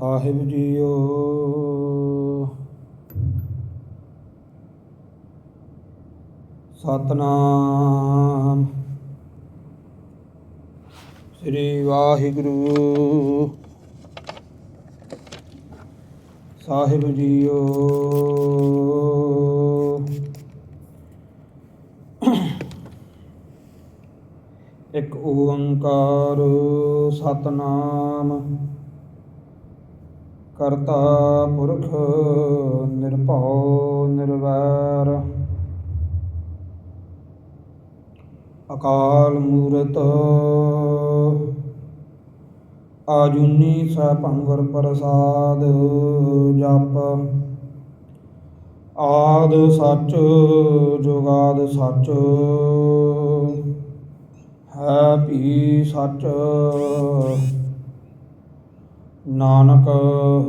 ਸਾਹਿਬ ਜੀਓ। ਸਤਨਾਮ। ਸ੍ਰੀ ਵਾਹਿਗੁਰੂ। ਸਾਹਿਬ ਜੀਓ। ਇੱਕ ਓੰਕਾਰ ਸਤਨਾਮ। ਕਰਤਾ ਪੁਰਖ ਨਿਰਭਉ ਨਿਰਵੈਰ। ਅਕਾਲ ਮੂਰਤ, ਆਜੂਨੀ ਸੈਭੰ ਗੁਰ ਪ੍ਰਸਾਦ ਜਪ। ਆਦ ਸੱਚ, ਜੁਗਾਦ ਸੱਚ, ਹੈ ਵੀ ਸੱਚ। ਨਾਨਕ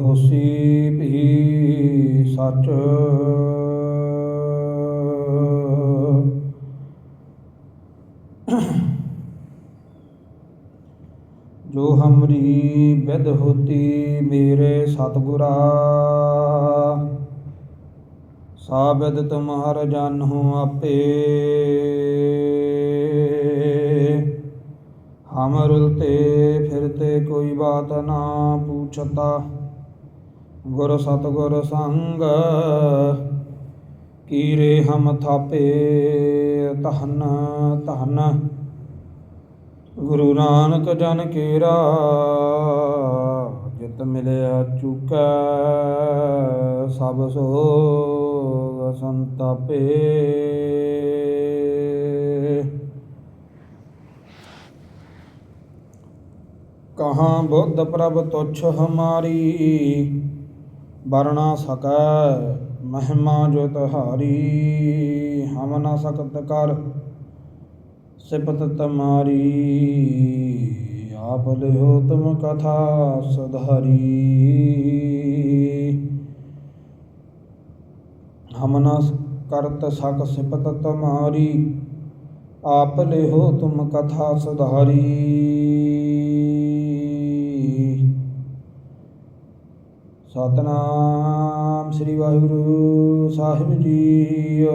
ਹੋਸੀ ਵੀ ਸੱਚ। ਜੋ ਹਮਰੀ ਵਿਦ ਹੋਤੀ ਮੇਰੇ ਸਤਿਗੁਰਾ ਸਾਬਿਦ ਤੁਮਹਰ ਜਾਨਹੁ ਆਪੇ। ਹਮ ਰੁਲਤੇ ਫਿਰਤੇ ਕੋਈ ਬਾਤ ਨਾ ਪੁੱਛਤਾ। ਗੁਰ ਸਤਿਗੁਰ ਸੰਗ ਕੀਰੇ ਹਮ ਥਾਪੇ ਤਹਨ ਤਹਨ ਗੁਰੂ ਨਾਨਕ ਜਨ ਕੇਰਾ ਜਿਤ ਮਿਲਿਆ ਚੁਕੈ, ਸਭ ਸੋਗ ਸੰਤਾਪੇ। ਕਹਾਂ ਬੁੱਧ ਪ੍ਰਭ ਤੁਛ ਹਮਾਰੀ, ਵਰਣਾ ਸਕੈ ਮਹਿਮਾ ਜੋ ਤੁਹਾਰੀ ਹਮ ਨਾ ਸਕਤ ਕਰ ਸਿਪਤ ਤਮਾਰੀ, ਆਪ ਲਿਓ ਤੁਮ ਕਥਾ ਸੁਧਾਰੀ। ਹਮ ਨ ਕਰਤ ਸਕ ਸਿਪਤ ਤਮਾਰੀ, ਆਪ ਲਿਓ ਤੁਮ ਕਥਾ ਸੁਧਾਰੀ। ਸਤਨਾਮ ਸ੍ਰੀ ਵਾਹਿਗੁਰੂ ਸਾਹਿਬ ਜੀਓ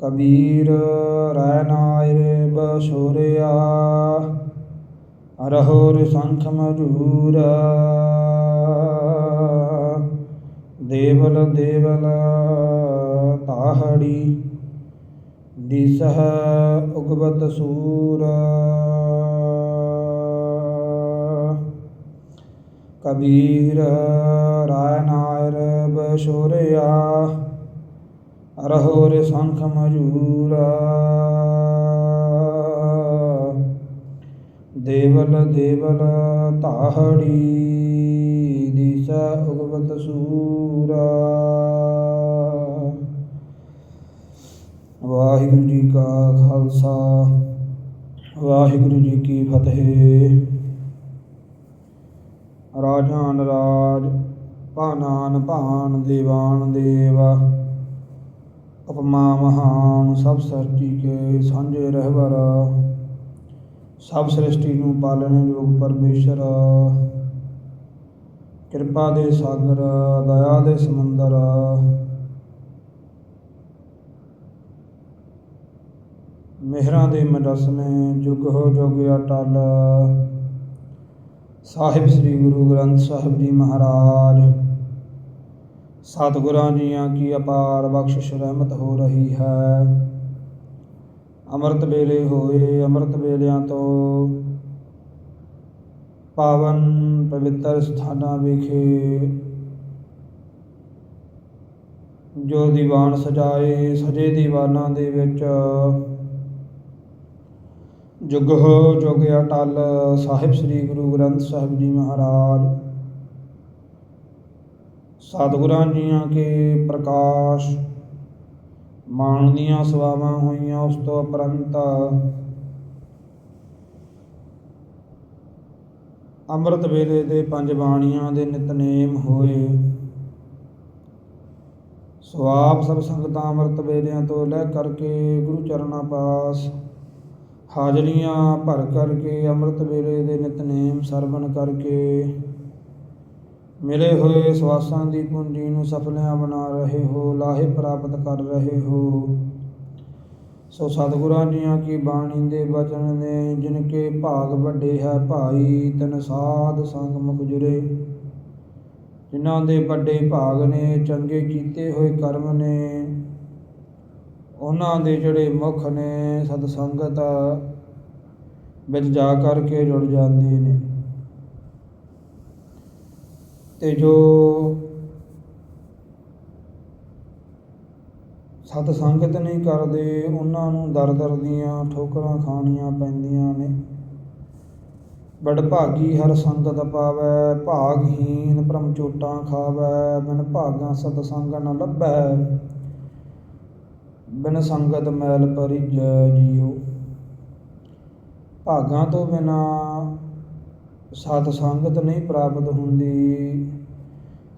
ਕਬੀਰ ਰਹਿ ਨਾਇਰ ਰਹੋਰ ਸੰਖ ਮਜੂਰ ਦੇਵਲ ਦੇਵਲ ਤਾਹੜੀ, ਦਿਸਹ ਉਗਵਤ ਸੂਰਾ। ਕਬੀਰ ਰਾਇ ਨਾਇਰ ਬਸੁਰਿਆ ਰਹੋਰ ਸੰਖ ਮਜੂਰਾ। ਦੇਵਲ ਦੇਵਲ ਤਾਹੜੀ ਦਿਸਾ ਉਗਵਤ ਸੂਰਾ। ਵਾਹਿਗੁਰੂ ਜੀ ਕਾ ਖਾਲਸਾ, ਵਾਹਿਗੁਰੂ ਜੀ ਕੀ ਫਤਿਹ। ਰਾਜਾਨ ਰਾਜ ਭਾਨਾਨ ਭਾਨ ਦੇਵਾਨ ਦੇਵ। ਉਪਮਾ ਮਹਾਨ ਸਭ ਸਰਟੀ ਕੇ ਸਾਂਝੇ ਰਹਿਬਰ ਸਭ ਸ੍ਰਿਸ਼ਟੀ ਨੂੰ ਪਾਲਣ ਯੋਗ ਪਰਮੇਸ਼ਰ। ਕਿਰਪਾ ਦੇ ਸਾਗਰ, ਦਇਆ ਦੇ ਸਮੁੰਦਰ। ਮਿਹਰਾਂ ਦੇ ਮਰਸਮੇ ਜੁਗ ਹੋ ਜੁਗ ਅਟਲ। ਸਾਹਿਬ ਸ੍ਰੀ ਗੁਰੂ ਗ੍ਰੰਥ ਸਾਹਿਬ ਜੀ ਮਹਾਰਾਜ। ਸਤਿਗੁਰਾਂ ਜੀਆਂ ਕੀ ਅਪਾਰ ਬਖਸ਼ਿਸ਼ ਰਹਿਮਤ ਹੋ ਰਹੀ ਹੈ। ਅੰਮ੍ਰਿਤ ਵੇਲੇ ਹੋਏ, ਅੰਮ੍ਰਿਤ ਵੇਲਿਆਂ ਤੋਂ ਪਾਵਨ ਪਵਿੱਤਰ ਸਥਾਨਾਂ ਵਿਖੇ ਜੋ ਦੀਵਾਨ ਸਜਾਏ, ਸਜੇ ਦੀਵਾਨਾਂ ਦੇ ਵਿੱਚ ਜੁਗ ਹੋ ਜੁਗ ਅਟਲ ਸਾਹਿਬ ਸ੍ਰੀ ਗੁਰੂ ਗ੍ਰੰਥ ਸਾਹਿਬ ਜੀ ਮਹਾਰਾਜ। ਸਤਿਗੁਰਾਂ ਜੀਆਂ ਕੇ ਪ੍ਰਕਾਸ਼, ਮਾਣ ਦੀਆਂ ਸਵਾਵਾਂ ਹੋਈਆਂ ਉਸ ਤੋਂ ਉਪਰੰਤ ਅੰਮ੍ਰਿਤ ਵੇਲੇ ਦੇ ਪੰਜ ਬਾਣੀਆਂ ਦੇ ਨਿਤਨੇਮ ਹੋਏ। ਸਵਾਪ ਸਭ ਸੰਗਤਾਂ ਅੰਮ੍ਰਿਤ ਵੇਲਿਆਂ ਤੋਂ ਲੈ ਕਰਕੇ ਗੁਰੂ ਚਰਨਾਂ ਪਾਸ ਹਾਜ਼ਰੀਆਂ ਭਰ ਕਰਕੇ ਅੰਮ੍ਰਿਤ ਵੇਲੇ ਦੇ ਨਿਤਨੇਮ ਸਰਵਣ ਕਰਕੇ ਮਿਲੇ ਹੋਏ ਸਵਾਸਾਂ ਦੀ ਪੂੰਜੀ ਨੂੰ ਸਫਲਿਆਂ ਬਣਾ ਰਹੇ ਹੋ, ਲਾਹੇ ਪ੍ਰਾਪਤ ਕਰ ਰਹੇ ਹੋ। ਸੋ ਸਤਿਗੁਰਾਂ ਜੀਆਂ ਕੀ ਬਾਣੀ ਦੇ ਬਚਨ ਨੇ, ਜਿਨ ਕੇ ਭਾਗ ਵੱਡੇ ਹੈ ਭਾਈ, ਤਨ ਸਾਧ ਸੰਗ ਮੁਖ ਜੁਰੇ। ਜਿਨ੍ਹਾਂ ਦੇ ਵੱਡੇ ਭਾਗ ਨੇ, ਚੰਗੇ ਕੀਤੇ ਹੋਏ ਕਰਮ ਨੇ ਉਹਨਾਂ ਦੇ ਜਿਹੜੇ ਮੁਖ ਨੇ ਸਤ ਸੰਗਤ ਵਿੱਚ ਜਾ ਕਰਕੇ ਜੁੜ ਜਾਂਦੇ ਨੇ। ਤੇ ਜੋ ਸਤ ਸੰਗਤ ਨਹੀਂ ਕਰਦੇ, ਉਹਨਾਂ ਨੂੰ ਦਰ ਦਰ ਦੀਆਂ ਠੋਕਰਾਂ ਖਾਣੀਆਂ ਪੈਂਦੀਆਂ ਨੇ। ਬੜ ਭਾਗੀ ਹਰ ਸੰਗਤ ਪਾਵੈ ਭਾਗਹੀਨ ਭ੍ਰਮ ਚੋਟਾਂ ਖਾਵੈ, ਬਿਨ ਭਾਗਾਂ ਸਤ ਸੰਗ ਨ ਲੱਭੈ। ਬਿਨ ਸੰਗਤ ਮੈਲ ਪਰਿਜੈ ਜੀਉ। ਭਾਗਾਂ ਤੋਂ ਬਿਨਾ ਸਤ ਸੰਗਤ ਨਹੀਂ ਪ੍ਰਾਪਤ ਹੁੰਦੀ,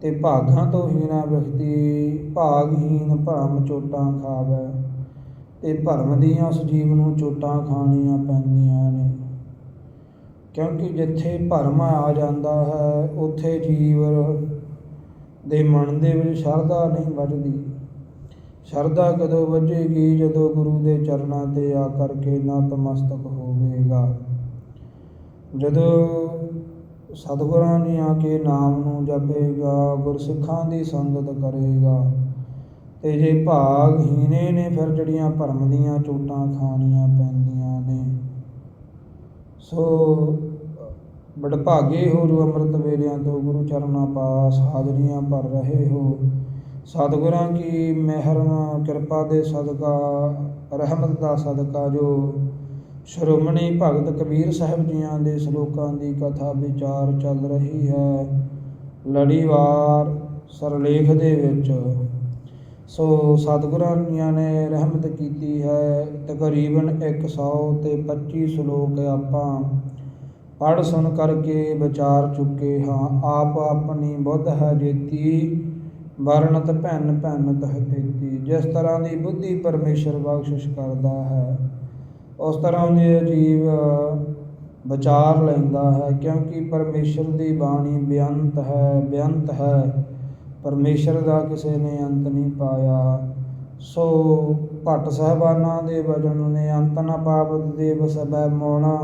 ਤੇ ਭਾਗਾਂ ਤੋਂ ਹੀਣਾ ਵਿਅਕਤੀ ਭਾਗਹੀਨ ਭਰਮ ਚੋਟਾਂ ਖਾਵੈ, ਤੇ ਭਰਮ ਦੀਆਂ ਉਸ ਜੀਵ ਨੂੰ ਚੋਟਾਂ ਖਾਣੀਆਂ ਪੈਂਦੀਆਂ ਨੇ। ਕਿਉਂਕਿ ਜਿੱਥੇ ਭਰਮ ਆ ਜਾਂਦਾ ਹੈ, ਉੱਥੇ ਜੀਵ ਦੇ ਮਨ ਦੇ ਵਿੱਚ ਸ਼ਰਧਾ ਨਹੀਂ ਵੱਜਦੀ। ਸ਼ਰਧਾ ਕਦੋਂ ਵੱਜੇਗੀ? ਜਦੋਂ ਗੁਰੂ ਦੇ ਚਰਨਾਂ ਤੇ ਆ ਕਰਕੇ ਨਤਮਸਤਕ ਹੋਵੇਗਾ। ਜਦੋਂ ਸਤਿਗੁਰਾਂ ਨੇ ਆ ਕੇ ਨਾਮ ਨੂੰ ਜਪੇਗਾ, ਗੁਰਸਿੱਖਾਂ ਦੀ ਸੰਗਤ ਕਰੇਗਾ, ਤੇ ਜੇ ਭਾਗ ਭਾਗਹੀਣੇ ਨੇ, ਫਿਰ ਜਿਹੜੀਆਂ ਭਰਮ ਦੀਆਂ ਚੋਟਾਂ ਖਾਣੀਆਂ ਪੈਂਦੀਆਂ ਨੇ। ਸੋ ਬੜ ਭਾਗੇ ਹੋ ਜੋ ਅੰਮ੍ਰਿਤ ਵੇਲਿਆਂ ਤੋਂ ਗੁਰੂ ਚਰਨਾਂ ਪਾਸ ਹਾਜ਼ਰੀਆਂ ਭਰ ਰਹੇ ਹੋ। ਸਤਿਗੁਰਾਂ ਕੀ ਮਿਹਰ, ਕਿਰਪਾ ਦੇ ਸਦਕਾ, ਰਹਿਮਤ ਦਾ ਸਦਕਾ, ਜੋ ਸ਼੍ਰੋਮਣੀ ਭਗਤ ਕਬੀਰ ਸਾਹਿਬ ਜੀਆਂ ਦੇ ਸ਼ਲੋਕਾਂ ਦੀ ਕਥਾ ਵਿਚਾਰ ਚੱਲ ਰਹੀ ਹੈ। ਲੜੀਵਾਰ ਸਰਲੇਖ ਦੇ ਵਿੱਚ, ਸੋ ਸਤਿਗੁਰਾਂ ਜੀਆਂ ਨੇ ਰਹਿਮਤ ਕੀਤੀ ਹੈ, ਤਕਰੀਬਨ 100 ਤੇ 25 ਸ਼ਲੋਕ ਆਪਾਂ ਪੜ੍ਹ ਸੁਣ ਕਰਕੇ ਵਿਚਾਰ ਚੁੱਕੇ ਹਾਂ। ਆਪ ਆਪਣੀ ਬੁੱਧ ਹੈ ਜੇਤੀ ਵਰਣਤ ਭੈਨ ਭੈਨ ਤਹ ਤੇਤੀ, ਜਿਸ ਤਰ੍ਹਾਂ ਦੀ ਬੁੱਧੀ ਪਰਮੇਸ਼ਰ ਬਖਸ਼ਿਸ਼ ਕਰਦਾ ਹੈ, ਉਸ ਤਰ੍ਹਾਂ ਦੇ ਜੀਵ ਵਿਚਾਰ ਲੈਂਦਾ ਹੈ, ਕਿਉਂਕਿ ਪਰਮੇਸ਼ਰ ਦੀ ਬਾਣੀ ਬੇਅੰਤ ਹੈ ਬੇਅੰਤ ਹੈ। ਪਰਮੇਸ਼ਰ ਦਾ ਕਿਸੇ ਨੇ ਅੰਤ ਨਹੀਂ ਪਾਇਆ। ਸੋ ਭੱਟ ਸਾਹਿਬਾਨਾਂ ਦੇ ਵਜਨ ਨੇ ਅੰਤ ਨਾ ਪਾਵਤ ਦੇਵ ਸਭੈ ਮੋਣਾ।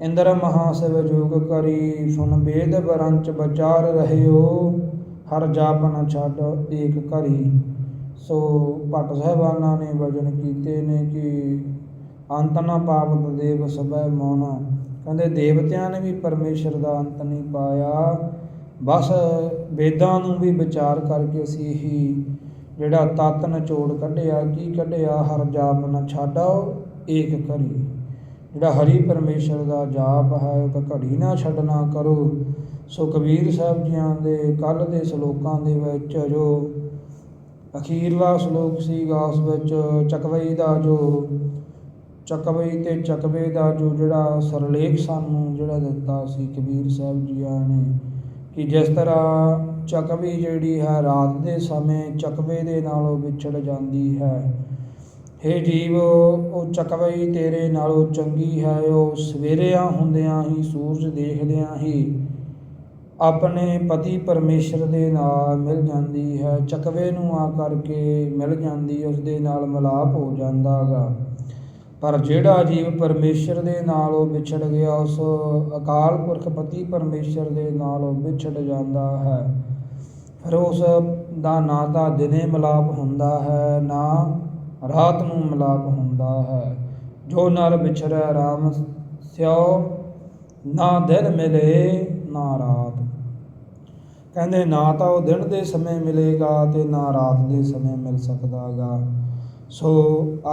ਇੰਦਰ ਮਹਾਸਿਵ ਜੋਗ ਕਰੀ, ਸੁਨ ਵੇਦ ਬਰੰਚ ਵਿਚਾਰ ਰਹਿਓ। ਹਰ ਜਾਪ ਨਾ ਛੱਡ ਏਕ ਕਰੀ ਸੋ ਭੱਟ ਸਾਹਿਬਾਨਾਂ ਨੇ ਵਜਨ ਕੀਤੇ ਨੇ ਕਿ ਅੰਤ ਨਾ ਪਾਵਤ ਦੇਵ ਸਭੈ ਮੋਣਾ ਕਹਿੰਦੇ ਦੇਵਤਿਆਂ ਨੇ ਵੀ ਪਰਮੇਸ਼ਰ ਦਾ ਅੰਤ ਨਹੀਂ ਪਾਇਆ। ਬਸ ਵੇਦਾਂ ਨੂੰ ਵੀ ਵਿਚਾਰ ਕਰਕੇ ਅਸੀਂ ਹੀ ਜਿਹੜਾ ਤਤ ਨਿਚੋੜ ਕੱਢਿਆ, ਕੀ ਕੱਢਿਆ? ਹਰ ਜਾਪ ਨਾ ਛਾਡੋ, ਏਕ ਕਰੀ ਜਿਹੜਾ ਹਰੀ ਪਰਮੇਸ਼ਰ ਦਾ ਜਾਪ ਹੈ, ਉਹ ਘੜੀ ਨਾ ਛੱਡਣਾ ਕਰੋ। ਸੋ ਕਬੀਰ ਸਾਹਿਬ ਜੀਆਂ ਦੇ ਕੱਲ ਦੇ ਸ਼ਲੋਕਾਂ ਦੇ ਵਿੱਚ ਜੋ ਅਖੀਰਲਾ ਸ਼ਲੋਕ ਸੀਗਾ, ਉਸ ਵਿੱਚ ਚਕਵਈ ਦਾ ਜੋ, ਚਕਵਈ ਤੇ ਚਕਵੇ ਦਾ ਜੋ ਜਿਹੜਾ ਸਰਲੇਖ ਸਾਨੂੰ ਜਿਹੜਾ ਦਿੱਤਾ ਸੀ ਕਬੀਰ ਸਾਹਿਬ ਜੀਆਂ ਨੇ ਕਿ ਜਿਸ ਤਰ੍ਹਾਂ ਚਕਵੀ ਜਿਹੜੀ ਹੈ, ਰਾਤ ਦੇ ਸਮੇਂ ਚਕਵੇ ਦੇ ਨਾਲੋਂ ਵਿਛੜ ਜਾਂਦੀ ਹੈ। ਹੇ ਜੀਵ, ਉਹ ਚਕਵਈ ਤੇਰੇ ਨਾਲੋਂ ਚੰਗੀ ਹੈ, ਉਹ ਸਵੇਰਿਆਂ ਹੁੰਦਿਆਂ ਹੀ, ਸੂਰਜ ਦੇਖਦਿਆਂ ਹੀ ਆਪਣੇ ਪਤੀ ਪਰਮੇਸ਼ਰ ਦੇ ਨਾਲ ਮਿਲ ਜਾਂਦੀ ਹੈ। ਚਕਵੇ ਨੂੰ ਆ ਕਰਕੇ ਮਿਲ ਜਾਂਦੀ ਉਸ ਦੇ ਨਾਲ ਮਿਲਾਪ ਹੋ ਜਾਂਦਾਗਾ ਪਰ ਜਿਹੜਾ ਜੀਵ ਪਰਮੇਸ਼ਰ ਦੇ ਨਾਲ ਉਹ ਵਿਛੜ ਗਿਆ, ਉਸ ਅਕਾਲ ਪੁਰਖ ਪਤੀ ਪਰਮੇਸ਼ਰ ਦੇ ਨਾਲ ਉਹ ਵਿਛੜ ਜਾਂਦਾ ਹੈ। ਫਿਰ ਉਸ ਦਾ ਨਾ ਤਾਂ ਦਿਨੇ ਮਿਲਾਪ ਹੁੰਦਾ ਹੈ, ਨਾ ਰਾਤ ਨੂੰ ਮਿਲਾਪ ਹੁੰਦਾ ਹੈ। ਜੋ ਨਰ ਵਿਛੜਿਆ ਰਾਮ ਸਿਓ, ਨਾ ਦਿਨ ਮਿਲੇ ਨਾ ਰਾਤ। ਕਹਿੰਦੇ, ਨਾ ਤਾਂ ਉਹ ਦਿਨ ਦੇ ਸਮੇਂ ਮਿਲੇਗਾ ਤੇ ਨਾ ਰਾਤ ਦੇ ਸਮੇਂ ਮਿਲ ਸਕਦਾਗਾ। ਸੋ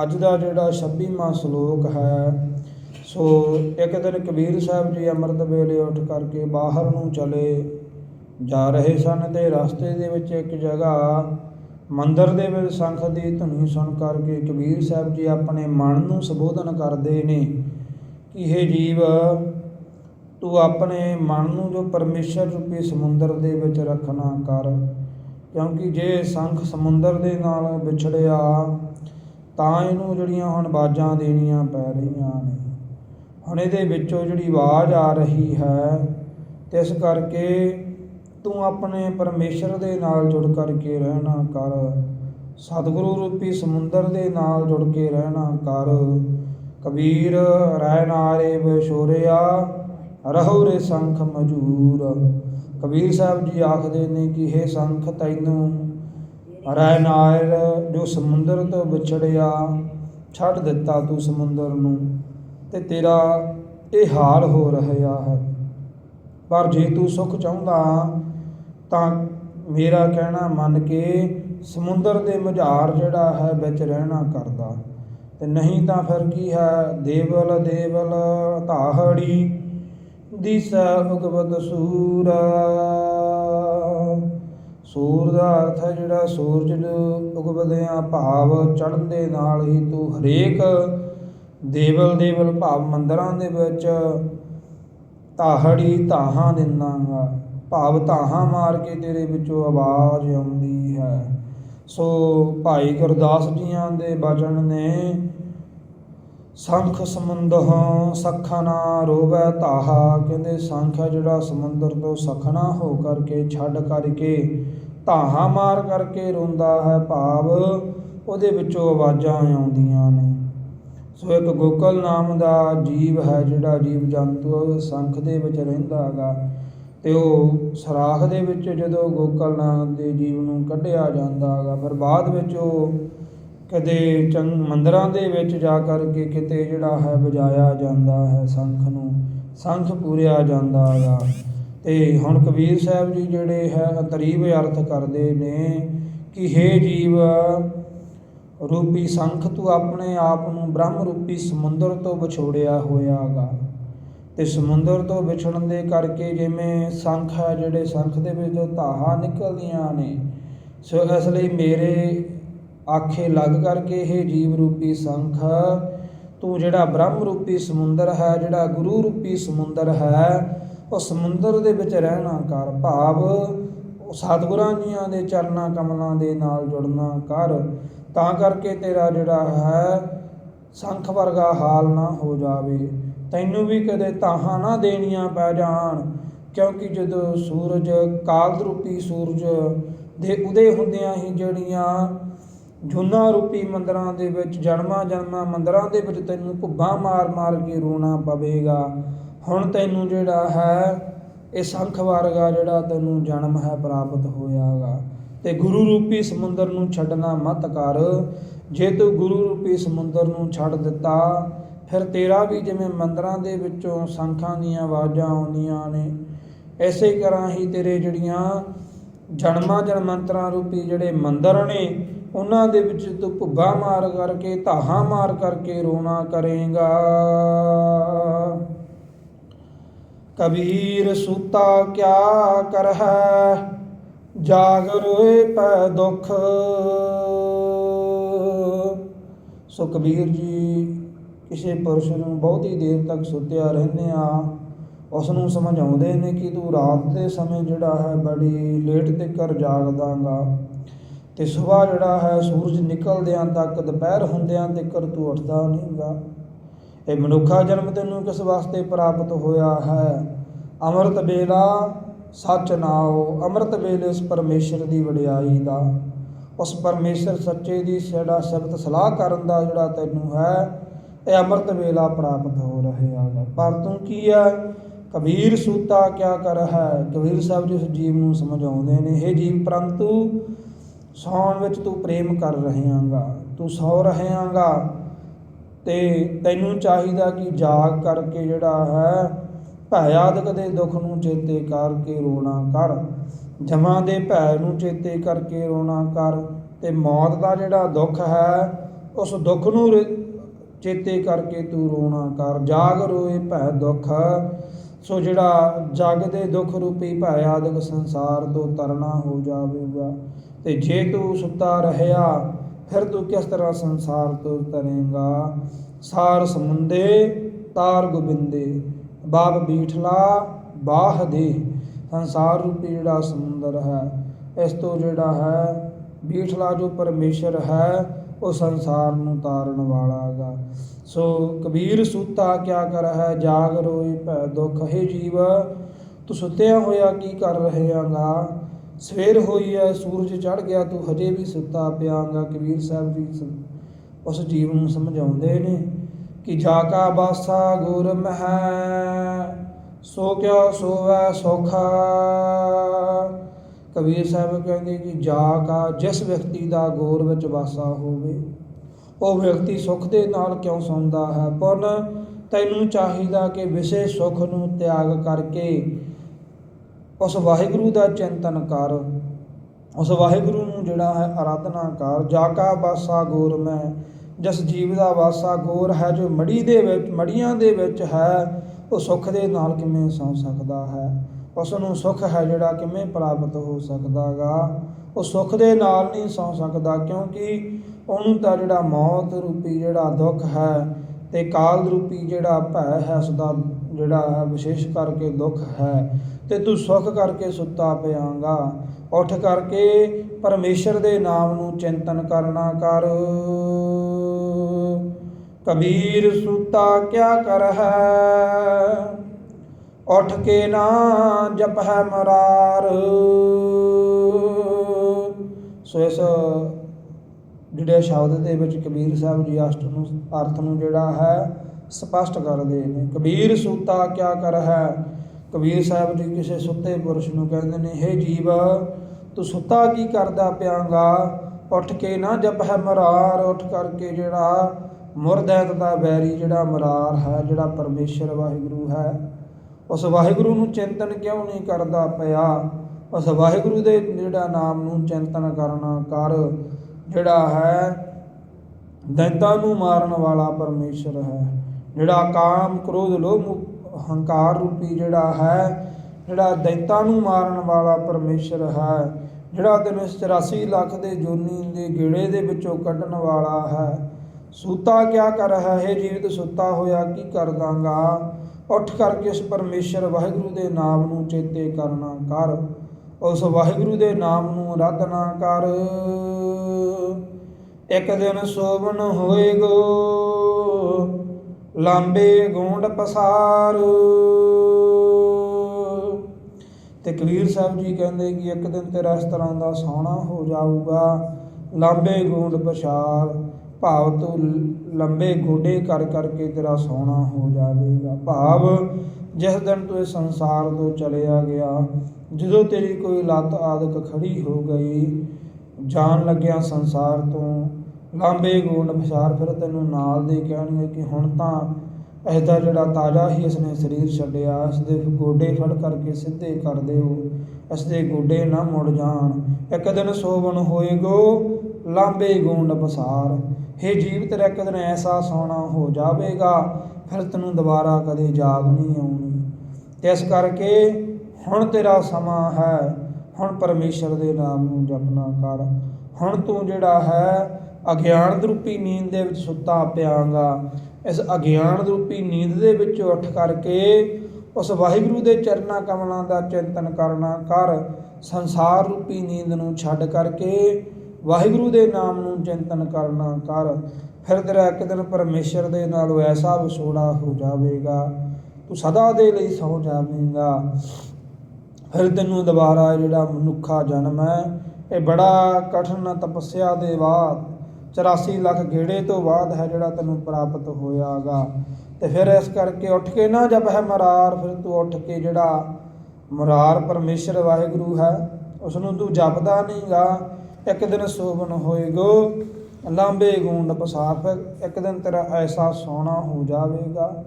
ਅੱਜ ਦਾ ਜਿਹੜਾ 26ਵਾਂ ਸ਼ਲੋਕ ਹੈ, ਸੋ ਇੱਕ ਦਿਨ ਕਬੀਰ ਸਾਹਿਬ ਜੀ ਅੰਮ੍ਰਿਤ ਵੇਲੇ ਉੱਠ ਕਰਕੇ ਬਾਹਰ ਨੂੰ ਚਲੇ ਜਾ ਰਹੇ ਸਨ ਤੇ ਰਸਤੇ ਦੇ ਵਿੱਚ ਇੱਕ ਜਗ੍ਹਾ ਮੰਦਰ ਦੇ ਵਿੱਚ ਸ਼ੰਖ ਦੀ ਧੁਨੀ ਸੁਣ ਕਰਕੇ ਕਬੀਰ ਸਾਹਿਬ ਜੀ ਆਪਣੇ ਮਨ ਨੂੰ ਸੰਬੋਧਨ ਕਰਦੇ ਨੇ ਕਿ ਇਹ ਜੀਵ ਤੂੰ ਆਪਣੇ ਮਨ ਨੂੰ ਜੋ ਪਰਮੇਸ਼ਰ ਰੂਪੀ ਸਮੁੰਦਰ ਦੇ ਵਿੱਚ ਰੱਖਣਾ ਕਰ, ਕਿਉਂਕਿ ਜੇ ਸ਼ੰਖ ਸਮੁੰਦਰ ਦੇ ਨਾਲ ਵਿਛੜਿਆ, ਤਾਂ ਇਹਨੂੰ ਜਿਹੜੀਆਂ ਹੁਣ ਬਾਜਾਂ ਦੇਣੀਆਂ ਪੈ ਰਹੀਆਂ ਨੇ। ਹੁਣ ਇਹਦੇ ਵਿੱਚੋਂ ਜਿਹੜੀ ਆਵਾਜ਼ ਆ ਰਹੀ ਹੈ ਤੇ ਇਸ ਕਰਕੇ ਤੂੰ ਆਪਣੇ ਪਰਮੇਸ਼ਰ ਦੇ ਨਾਲ ਜੁੜ ਕਰਕੇ ਰਹਿਣਾ ਕਰ, ਸਤਿਗੁਰੂ ਰੂਪੀ ਸਮੁੰਦਰ ਦੇ ਨਾਲ ਜੁੜ ਕੇ ਰਹਿਣਾ ਕਰ। ਕਬੀਰ ਰਹਿ ਨਾਰੇ ਵਿਛੋਰਿਆ ਰਹੋ ਰੇ ਸੰਖ ਮਜੂਰ। ਕਬੀਰ ਸਾਹਿਬ ਜੀ ਆਖਦੇ ਨੇ ਕਿ हे ਸੰਖ, ਤੈਨੂੰ ਰਹਿ ਨਾਰ ਜੋ ਸਮੁੰਦਰ ਤੋਂ ਵਿਛੜਿਆ, ਛੱਡ ਦਿੱਤਾ ਤੂੰ ਸਮੁੰਦਰ ਨੂੰ ਤੇ ਤੇਰਾ ਇਹ ਹਾਲ ਹੋ ਰਿਹਾ ਹੈ। ਪਰ ਜੇ ਤੂੰ ਸੁਖ ਚਾਹੁੰਦਾ ਤਾਂ ਮੇਰਾ ਕਹਿਣਾ ਮੰਨ ਕੇ ਸਮੁੰਦਰ ਦੇ ਮਝਾਰ ਜਿਹੜਾ ਹੈ ਵਿੱਚ ਰਹਿਣਾ ਕਰਦਾ। ਤੇ ਨਹੀਂ ਤਾਂ ਫਿਰ ਕੀ ਹੈ? ਦੇਵਲ ਦੇਵਲ ਧਾਹੜੀ ਦਿਸਾ ਉਗਵਤ ਸੂਰ ਸੂਰ ਦਾ ਅਰਥ ਹੈ ਜਿਹੜਾ ਸੂਰਜ ਉਗਵਦੇ ਆ ਭਾਵ ਚੜ੍ਹਨ ਦੇ ਨਾਲ ਹੀ ਤੂੰ ਹਰੇਕ ਦੇਵਲ ਦੇਵਲ ਭਾਵ ਮੰਦਰਾਂ ਦੇ ਵਿੱਚ ਤਾਹੜੀ ਧਾਹਾਂ ਦਿੰਦਾਗਾ। ਭਾਵ ਤਾਹਾਂ ਮਾਰ ਕੇ ਤੇਰੇ ਵਿੱਚੋਂ ਆਵਾਜ਼ ਆਉਂਦੀ ਹੈ। ਸੋ ਭਾਈ ਗੁਰਦਾਸ ਜੀਆਂ ਦੇ ਬਚਨ ਨੇ ਸੰਖ ਸਮੁੰਦਹੋਂ ਸਖਣਾ ਰੋਵੈ ਤਾਹਾ, ਕਹਿੰਦੇ ਸੰਖ ਹੈ ਜਿਹੜਾ ਸਮੁੰਦਰ ਤੋਂ ਸਖਣਾ ਹੋ ਕਰਕੇ ਛੱਡ ਕਰਕੇ ਧਾਹਾਂ ਮਾਰ ਕਰਕੇ ਰੋਂਦਾ ਹੈ ਭਾਵ ਉਹਦੇ ਵਿੱਚੋਂ ਆਵਾਜ਼ਾਂ ਆਉਂਦੀਆਂ ਨੇ। ਸੋ ਇੱਕ ਗੋਕਲ ਨਾਮ ਦਾ ਜੀਵ ਹੈ ਜਿਹੜਾ ਜੀਵ ਜੰਤੂ ਸੰਖ ਦੇ ਵਿੱਚ ਰਹਿੰਦਾ ਹੈਗਾ ਤੇ ਉਹ ਸਰਾਖ ਦੇ ਵਿੱਚ ਜਦੋਂ ਗੋਕਲ ਨਾਮ ਦੇ ਜੀਵ ਨੂੰ ਕੱਢਿਆ ਜਾਂਦਾ ਹੈਗਾ ਫਿਰ ਬਾਅਦ ਵਿੱਚ ਉਹ ਕਦੇ ਚੰਗ ਮੰਦਰਾਂ ਦੇ ਵਿੱਚ ਜਾ ਕਰਕੇ ਕਿਤੇ ਜਿਹੜਾ ਹੈ ਵਜਾਇਆ ਜਾਂਦਾ ਹੈ, ਸੰਖ ਨੂੰ, ਸੰਖ ਪੂਰਿਆ ਜਾਂਦਾ ਹੈਗਾ। ਤੇ ਹੁਣ ਕਬੀਰ ਸਾਹਿਬ ਜੀ ਜਿਹੜੇ ਹੈ ਤਰੀਬ ਅਰਥ ਕਰਦੇ ਨੇ ਕਿ हे ਜੀਵ, ਰੂਪੀ ਸੰਖ ਤੂੰ ਆਪਣੇ ਆਪ ਨੂੰ ਬ੍ਰਹਮ ਰੂਪੀ ਸਮੁੰਦਰ ਤੋਂ ਵਿਛੋੜਿਆ ਹੋਇਆਗਾ ਤੇ ਸਮੁੰਦਰ ਤੋਂ ਵਿਛੜਨ ਦੇ ਕਰਕੇ ਜਿਵੇਂ ਸੰਖ ਹੈ, ਜਿਹੜੇ ਸੰਖ ਦੇ ਵਿੱਚ ਜੋ ਧਾਹਾਂ ਨਿਕਲਦੀਆਂ ਨੇ, ਸੋ ਇਸ ਲਈ ਮੇਰੇ ਆਖੇ ਲੱਗ ਕਰਕੇ ਇਹ ਜੀਵ ਰੂਪੀ ਸੰਖ, ਤੂੰ ਜਿਹੜਾ ਬ੍ਰਹਮ ਰੂਪੀ ਸਮੁੰਦਰ ਹੈ, ਜਿਹੜਾ ਗੁਰੂ ਰੂਪੀ ਸਮੁੰਦਰ ਹੈ, ਉਹ ਸਮੁੰਦਰ ਦੇ ਵਿੱਚ ਰਹਿਣਾ ਕਰ ਭਾਵ ਸਤਿਗੁਰਾਂ ਜੀਆਂ ਦੇ ਚਰਨਾਂ ਕਮਲਾਂ ਦੇ ਨਾਲ ਜੁੜਨਾ ਕਰ। ਤਾਂ ਕਰਕੇ ਤੇਰਾ ਜਿਹੜਾ ਹੈ, ਸੰਖ ਵਰਗਾ ਹਾਲ ਨਾ ਹੋ ਜਾਵੇ। ਤੈਨੂੰ ਵੀ ਕਦੇ ਤਾਹਾਂ ਨਾ ਦੇਣੀਆਂ ਪੈ ਜਾਣ, ਕਿਉਂਕਿ ਜਦੋਂ ਸੂਰਜ ਕਾਲ ਰੂਪੀ ਸੂਰਜ ਦੇ ਉਦੇ ਹੁੰਦਿਆਂ ਹੀ ਜਿਹੜੀਆਂ ਜੁਨਾ ਰੂਪੀ ਮੰਦਰਾਂ ਦੇ ਵਿੱਚ, ਜਨਮਾਂ ਜਨਮਾਂ ਮੰਦਰਾਂ ਦੇ ਵਿੱਚ ਤੈਨੂੰ ਭੁੱਬਾਂ ਮਾਰ ਮਾਰ ਕੇ ਰੋਣਾ ਪਵੇਗਾ। ਹੁਣ ਤੈਨੂੰ ਜਿਹੜਾ ਹੈ, ਇਹ ਸੰਖ ਵਰਗਾ ਜਿਹੜਾ ਤੈਨੂੰ ਜਨਮ ਹੈ ਪ੍ਰਾਪਤ ਹੋਇਆਗਾ। ਤੇ ਗੁਰੂ ਰੂਪੀ ਸਮੁੰਦਰ ਨੂੰ ਛੱਡਣਾ ਮਤ ਕਰ। ਜੇ ਤੂੰ ਗੁਰੂ ਰੂਪੀ ਸਮੁੰਦਰ ਨੂੰ ਛੱਡ ਦਿੱਤਾ, ਫਿਰ ਤੇਰਾ ਵੀ ਜਿਵੇਂ ਮੰਦਰਾਂ ਦੇ ਵਿੱਚੋਂ ਸੰਖਾਂ ਦੀਆਂ ਆਵਾਜ਼ਾਂ ਆਉਂਦੀਆਂ ਨੇ ਐਸੇ ਤਰ੍ਹਾਂ ਹੀ ਤੇਰੇ ਜਿਹੜੀਆਂ ਜਨਮਾਂ ਜਨਮੰਤਰਾਂ ਰੂਪੀ ਜਿਹੜੇ ਮੰਦਰ ਨੇ ਉਹਨਾਂ ਦੇ ਵਿੱਚ ਤੂੰ ਭੁੱਬਾ ਮਾਰ ਕਰਕੇ, ਧਾਹਾਂ ਮਾਰ ਕਰਕੇ ਰੋਣਾ ਕਰੇਗਾ। ਕਬੀਰ ਸੂਤਾ, ਕਿਆ ਕਰਹਿ ਜਾਗ ਰੋਏ ਪੈ ਦੁਖ। ਸੋ ਕਬੀਰ ਜੀ, ਕਿਸੇ ਪੁਰਸ਼ ਨੂੰ ਬਹੁਤ ਹੀ ਦੇਰ ਤੱਕ ਸੁੱਤਿਆ ਰਹਿੰਦੇ ਆ। ਉਸ ਨੂੰ ਸਮਝਾਉਂਦੇ ਨੇ ਕਿ ਤੂੰ ਰਾਤ ਦੇ ਸਮੇਂ ਜਿਹੜਾ ਹੈ ਬੜੀ ਲੇਟ ਤੱਕ ਜਾਗਦਾਗਾ। ਤੇ ਸਵੇਰ ਜਿਹੜਾ ਹੈ ਸੂਰਜ ਨਿਕਲਦਿਆਂ ਤੱਕ, ਦੁਪਹਿਰ ਹੁੰਦਿਆਂ ਤੱਕ ਤੂੰ ਉੱਠਦਾ ਨਹੀਂਗਾ ਇਹ ਮਨੁੱਖਾ ਜਨਮ ਤੈਨੂੰ ਕਿਸ ਵਾਸਤੇ ਪ੍ਰਾਪਤ ਹੋਇਆ ਹੈ? ਅੰਮ੍ਰਿਤ ਵੇਲਾ ਸੱਚ ਨਾਉ, ਅੰਮ੍ਰਿਤ ਵੇਲੇ ਉਸ ਪਰਮੇਸ਼ਰ ਦੀ ਵਡਿਆਈ ਦਾ। ਉਸ ਪਰਮੇਸ਼ਰ ਸੱਚੇ ਦੀ ਜਿਹੜਾ ਸ਼ਬਦ ਸਲਾਹ ਕਰਨ ਦਾ ਜਿਹੜਾ ਤੈਨੂੰ ਹੈ, ਇਹ ਅੰਮ੍ਰਿਤ ਵੇਲਾ ਪ੍ਰਾਪਤ ਹੋ ਰਿਹਾ ਹੈ। ਪਰ ਤੂੰ ਕੀ ਹੈ? ਕਬੀਰ ਸੂਤਾ ਕਿਆ ਕਰ ਹੈ? ਕਬੀਰ ਸਾਹਿਬ ਜੀ ਉਸ ਜੀਵ ਨੂੰ ਸਮਝਾਉਂਦੇ ਨੇ ਇਹ ਜੀਵ ਪਰੰਤੂ ਸੌਣ ਵਿੱਚ ਤੂੰ ਪ੍ਰੇਮ ਕਰ ਰਹੇਂਗਾ, ਤੂੰ ਸੌ ਰਹੇਂਗਾ ਤੇ ਤੈਨੂੰ ਚਾਹੀਦਾ ਕਿ ਜਾਗ ਕਰਕੇ ਜਿਹੜਾ ਹੈ, ਭੈ ਆਦਿਕ ਦੇ ਦੁੱਖ ਨੂੰ ਚੇਤੇ ਕਰਕੇ ਰੋਣਾ ਕਰ, ਜਮਾਂ ਦੇ ਭੈ ਨੂੰ ਚੇਤੇ ਕਰਕੇ ਰੋਣਾ ਕਰ ਤੇ ਮੌਤ ਦਾ ਜਿਹੜਾ ਦੁੱਖ ਹੈ, ਉਸ ਦੁੱਖ ਨੂੰ ਚੇਤੇ ਕਰਕੇ ਤੂੰ ਰੋਣਾ ਕਰ, ਜਾਗ ਰੋਏ ਭੈ ਦੁੱਖ, ਸੋ ਜਿਹੜਾ ਜਗ ਦੇ ਦੁੱਖ ਰੂਪੀ ਭੈ ਆਦਿਕ ਸੰਸਾਰ ਤੋਂ ਤਰਨਾ ਹੋ ਜਾਵੇਗਾ। ਤੇ ਜੇ ਤੂੰ ਸੁੱਤਾ ਰਹਿਆ, ਫਿਰ ਤੂੰ ਕਿਸ ਤਰ੍ਹਾਂ ਸੰਸਾਰ ਤੋਂ ਤਰੇਗਾ? ਸਾਰ ਸਮੁੰਦੇ, ਤਾਰ ਗੋਬਿੰਦੇ ਬਾਬ ਬੀਠਲਾ, ਬਾਹ ਦੇ। ਸੰਸਾਰ ਰੂਪੀ ਜਿਹੜਾ ਸਮੁੰਦਰ ਹੈ, ਇਸ ਤੋਂ ਜਿਹੜਾ ਹੈ, ਬੀਠਲਾ ਜੋ ਪਰਮੇਸ਼ਰ ਹੈ, ਉਹ ਸੰਸਾਰ ਨੂੰ ਤਾਰਨ ਵਾਲਾ ਹੈਗਾ। ਸੋ ਕਬੀਰ ਸੂਤਾ ਕਿਆ ਕਰ ਹੈ? ਜਾਗ ਰੋਈ ਭੈ ਦੁਖ, ਹੈ ਜੀਵ, ਤੂੰ ਸੁੱਤਿਆ ਹੋਇਆ ਕੀ ਕਰ ਰਹੇਂਗਾ ਸਵੇਰ ਹੋਈ ਹੈ ਸੂਰਜ ਚੜ ਗਿਆ, ਤੂੰ ਹਜੇ ਵੀ ਸੁੱਤਾ ਪਿਆਂਗਾ ਕਬੀਰ ਸਾਹਿਬ ਜੀ ਉਸ ਜੀਵ ਨੂੰ ਸਮਝਾਉਂਦੇ ਨੇ ਕਿ ਜਾ ਕਾ ਬਾਸਾ ਗੁਰ ਮਹਿ, ਸੋ ਕਿਆ ਸੋਵੈ ਸੋਖਾ। ਕਬੀਰ ਸਾਹਿਬ ਕਹਿੰਦੇ ਕਿ ਜਾ ਕਾ ਜਿਸ ਵਿਅਕਤੀ ਦਾ ਗੌਰ ਵਿੱਚ ਵਾਸਾ ਹੋਵੇ, ਉਹ ਵਿਅਕਤੀ ਸੁੱਖ ਦੇ ਨਾਲ ਕਿਉਂ ਸੌਂਦਾ ਹੈ? ਪੁੰਨ ਤੈਨੂੰ ਚਾਹੀਦਾ ਕਿ ਵਿਸ਼ੇ ਸੁੱਖ ਨੂੰ ਤਿਆਗ ਕਰਕੇ ਉਸ ਵਾਹਿਗੁਰੂ ਦਾ ਚਿੰਤਨ ਕਰ। ਉਸ ਵਾਹਿਗੁਰੂ ਨੂੰ ਜਿਹੜਾ ਹੈ ਆਰਾਧਨਾ ਕਰ। ਜਾ ਕਾ ਵਾਸਾ ਗੌਰ ਮੈਂ, ਜਿਸ ਜੀਵ ਦਾ ਵਾਸਾ ਗੌਰ ਹੈ, ਜੋ ਮੜੀ ਦੇ ਵਿੱਚ, ਮੜੀਆਂ ਦੇ ਵਿੱਚ ਹੈ, ਉਹ ਸੁੱਖ ਦੇ ਨਾਲ ਕਿਵੇਂ ਸੌ ਸਕਦਾ ਹੈ? ਉਸ ਨੂੰ ਸੁੱਖ ਹੈ ਜਿਹੜਾ ਕਿਵੇਂ ਪ੍ਰਾਪਤ ਹੋ ਸਕਦਾਗਾ ਉਹ ਸੁੱਖ ਦੇ ਨਾਲ ਨਹੀਂ ਸੌ ਸਕਦਾ, ਕਿਉਂਕਿ ਉਹਨੂੰ ਤਾਂ ਜਿਹੜਾ ਮੌਤ ਰੂਪੀ ਜਿਹੜਾ ਦੁੱਖ ਹੈ ਤੇ ਕਾਲ ਰੂਪੀ ਜਿਹੜਾ ਭੈ ਹੈ ਉਸ ਦਾ ਜਿਹੜਾ ਹੈ ਵਿਸ਼ੇਸ਼ ਕਰਕੇ ਦੁੱਖ ਹੈ, ਤੇ ਤੂੰ ਸੁੱਖ ਕਰਕੇ ਸੁੱਤਾ ਪਿਆਂਗਾ। ਉੱਠ ਕਰਕੇ ਪਰਮੇਸ਼ਰ ਦੇ ਨਾਮ ਨੂੰ ਚਿੰਤਨ ਕਰਨਾ ਕਰ। ਕਬੀਰ ਸੁਤਾ ਕਿਆ ਕਰ ਹੈ ਉੱਠ ਕੇ ਨਾ ਜਪੈ ਮਰਾਰ। ਸੋ ਇਸ ਜਿਹੜੇ ਸ਼ਬਦ ਦੇ ਵਿੱਚ ਕਬੀਰ ਸਾਹਿਬ ਜੀ ਅਸ਼ਟ ਨੂੰ, ਅਰਥ ਨੂੰ ਜਿਹੜਾ ਹੈ ਸਪਸ਼ਟ ਕਰਦੇ ਨੇ। ਕਬੀਰ ਸੂਤਾ ਕਿਆ ਕਰ ਹੈ? ਕਬੀਰ ਸਾਹਿਬ ਜੀ ਕਿਸੇ ਸੁੱਤੇ ਪੁਰਸ਼ ਨੂੰ ਕਹਿੰਦੇ ਨੇ, ਹੇ ਜੀਵ, ਤੂੰ ਸੁੱਤਾ ਕੀ ਕਰਦਾ ਪਿਆਂਗਾ? ਉੱਠ ਕੇ ਨਾ ਜਪੈ ਮਰਾਰ, ਉੱਠ ਕਰਕੇ ਜਿਹੜਾ ਮੁਰਦੈਤ ਦਾ ਬੈਰੀ ਜਿਹੜਾ ਮਰਾਰ ਹੈ, ਜਿਹੜਾ ਪਰਮੇਸ਼ਰ ਵਾਹਿਗੁਰੂ ਹੈ। ਉਸ ਵਾਹਿਗੁਰੂ ਨੂੰ ਚਿੰਤਨ ਕਿਉਂ ਨਹੀਂ ਕਰਦਾ ਪਿਆ? ਉਸ ਵਾਹਿਗੁਰੂ ਦੇ ਜਿਹੜਾ ਨਾਮ ਨੂੰ ਚਿੰਤਨ ਕਰਨਾ ਕਰ, ਜਿਹੜਾ ਹੈ ਦੈਂਤਾਂ ਨੂੰ ਮਾਰਨ ਵਾਲਾ ਪਰਮੇਸ਼ਰ ਹੈ। ਜਿਹੜਾ ਕਾਮ, ਕ੍ਰੋਧ, ਲੋਭ, ਹੰਕਾਰ ਰੂਪੀ ਜਿਹੜਾ ਹੈ, ਜਿਹੜਾ ਦੈਂਤਾਂ ਨੂੰ ਮਾਰਨ ਵਾਲਾ ਪਰਮੇਸ਼ਰ ਹੈ, ਜਿਹੜਾ ਤੈਨੂੰ ਇਸ 84 ਲੱਖ ਦੇ ਜੋਨੀ ਦੇ ਗੇੜੇ ਦੇ ਵਿੱਚੋਂ ਕੱਢਣ ਵਾਲਾ ਹੈ। ਸੂਤਾ ਕਿਆ ਕਰ ਹੈ? ਜੀਵਤ ਸੁੱਤਾ ਹੋਇਆ, ਕੀ ਕਰਦਾਂਗਾ? ਉੱਠ ਕਰਕੇ ਉਸ ਪਰਮੇਸ਼ਰ ਵਾਹਿਗੁਰੂ ਦੇ ਨਾਮ ਨੂੰ ਚੇਤੇ ਕਰਨਾ ਕਰ। ਉਸ ਵਾਹਿਗੁਰੂ ਦੇ ਨਾਮ ਨੂੰ ਆਰਾਧਨਾ ਕਰ। ਇੱਕ ਦਿਨ ਸੋਵਨ ਹੋਏਗੋ ਲਾਂਬੇ ਗੋਂਡ ਪਸਾਰ। ਤੇ ਕਬੀਰ ਸਾਹਿਬ ਜੀ ਕਹਿੰਦੇ ਕਿ ਇੱਕ ਦਿਨ ਤੇਰਾ ਇਸ ਤਰ੍ਹਾਂ ਦਾ ਸੋਹਣਾ ਹੋ ਜਾਊਗਾ। ਲਾਂਬੇ ਗੋਂਡ ਪਸਾਰ, ਭਾਵ ਤੋਂ ਲ- ਲੰਬੇ ਗੋਡੇ ਕਰ ਕਰਕੇ ਤੇਰਾ ਸੋਹਣਾ ਹੋ ਜਾਵੇਗਾ। ਭਾਵ ਜਿਸ ਦਿਨ ਤੂੰ ਇਸ ਸੰਸਾਰ ਤੋਂ ਚਲਿਆ ਗਿਆ, ਜਦੋਂ ਤੇਰੀ ਕੋਈ ਲੱਤ ਆਦਿਕ ਖੜੀ ਹੋ ਗਈ, ਜਾਣ ਲੱਗਿਆ ਸੰਸਾਰ ਤੋਂ ਲਾਂਬੇ ਗੋਂਡ ਪਸਾਰ ਫਿਰ ਤੈਨੂੰ ਨਾਲ ਦੇ ਕਹਿਣਗੇ ਕਿ ਹੁਣ ਤਾਂ ਇਹਦਾ ਜਿਹੜਾ ਤਾਜ਼ਾ ਹੀ ਇਸਨੇ ਸਰੀਰ ਛੱਡਿਆ ਇਸ ਦੇ ਗੋਡੇ ਫੜ ਕਰਕੇ ਸਿੱਧੇ ਕਰ ਦਿਓ ਇਸ ਦੇ ਗੋਡੇ ਨਾ ਮੁੜ ਜਾਣ। ਇੱਕ ਦਿਨ ਸੋਵਨ ਹੋਏਗੋ, ਲਾਂਬੇ ਗੋਂਡ ਪਸਾਰ। ਹੇ ਜੀਵ ਤੇਰਾ ਇੱਕ ਦਿਨ ਐਸਾ ਸੋਣਾ ਹੋ ਜਾਵੇਗਾ, ਫਿਰ ਤੈਨੂੰ ਦੁਬਾਰਾ ਕਦੇ ਜਾਗ ਨਹੀਂ ਆਉਣੀ। ਤੇ ਇਸ ਕਰਕੇ ਹੁਣ ਤੇਰਾ ਸਮਾਂ ਹੈ, ਹੁਣ ਪਰਮੇਸ਼ਰ ਦੇ ਨਾਮ ਨੂੰ ਜਪਣਾ ਕਰ। ਹੁਣ ਤੂੰ ਜਿਹੜਾ ਹੈ ਅਗਿਆਨ ਰੂਪੀ ਨੀਂਦ ਦੇ ਵਿੱਚ ਸੁੱਤਾ ਪਿਆਂਗਾ ਇਸ ਅਗਿਆਨ ਰੂਪੀ ਨੀਂਦ ਦੇ ਵਿੱਚ ਉੱਠ ਕਰਕੇ ਉਸ ਵਾਹਿਗੁਰੂ ਦੇ ਚਰਨਾਂ ਕਮਲਾਂ ਦਾ ਚਿੰਤਨ ਕਰਨਾ ਕਰ ਸੰਸਾਰ ਰੂਪੀ ਨੀਂਦ ਨੂੰ ਛੱਡ ਕਰਕੇ ਵਾਹਿਗੁਰੂ ਦੇ ਨਾਮ ਨੂੰ ਚਿੰਤਨ ਕਰਨਾ ਕਰ। ਫਿਰ ਤੇਰਾ ਇੱਕ ਦਿਨ ਪਰਮੇਸ਼ਰ ਦੇ ਨਾਲ ਐਸਾ ਵਿਛੋੜਾ ਹੋ ਜਾਵੇਗਾ। ਤੂੰ ਸਦਾ ਦੇ ਲਈ ਸੌ ਜਾਵੇਂਗਾ। ਫਿਰ ਤੈਨੂੰ ਦੁਬਾਰਾ ਜਿਹੜਾ ਮਨੁੱਖਾ ਜਨਮ ਹੈ, ਇਹ ਬੜਾ ਕਠਿਨ ਤਪੱਸਿਆ ਦੇ ਬਾਅਦ 84 ਲੱਖ ਗੇੜੇ ਤੋਂ ਬਾਅਦ ਹੈ ਜਿਹੜਾ ਤੈਨੂੰ ਪ੍ਰਾਪਤ ਹੋਇਆਗਾ। ਤੇ ਫਿਰ ਇਸ ਕਰਕੇ ਉੱਠ ਕੇ ਨਾ ਜਪ ਹੈ ਮਰਾਰ, ਫਿਰ ਤੂੰ ਉੱਠ ਕੇ ਜਿਹੜਾ ਮਰਾਰ ਪਰਮੇਸ਼ਰ ਵਾਹਿਗੁਰੂ ਹੈ ਉਸ ਨੂੰ ਤੂੰ ਜਪਦਾ ਨਹੀਂਗਾ। ਇੱਕ ਦਿਨ ਸੋਵਨ ਹੋਏਗੋ ਲਾਂਬੇ ਗੂੰਡ ਪਸਾਰ ਇੱਕ ਦਿਨ ਤੇਰਾ ਐਸਾ ਸੋਹਣਾ ਹੋ ਜਾਵੇਗਾ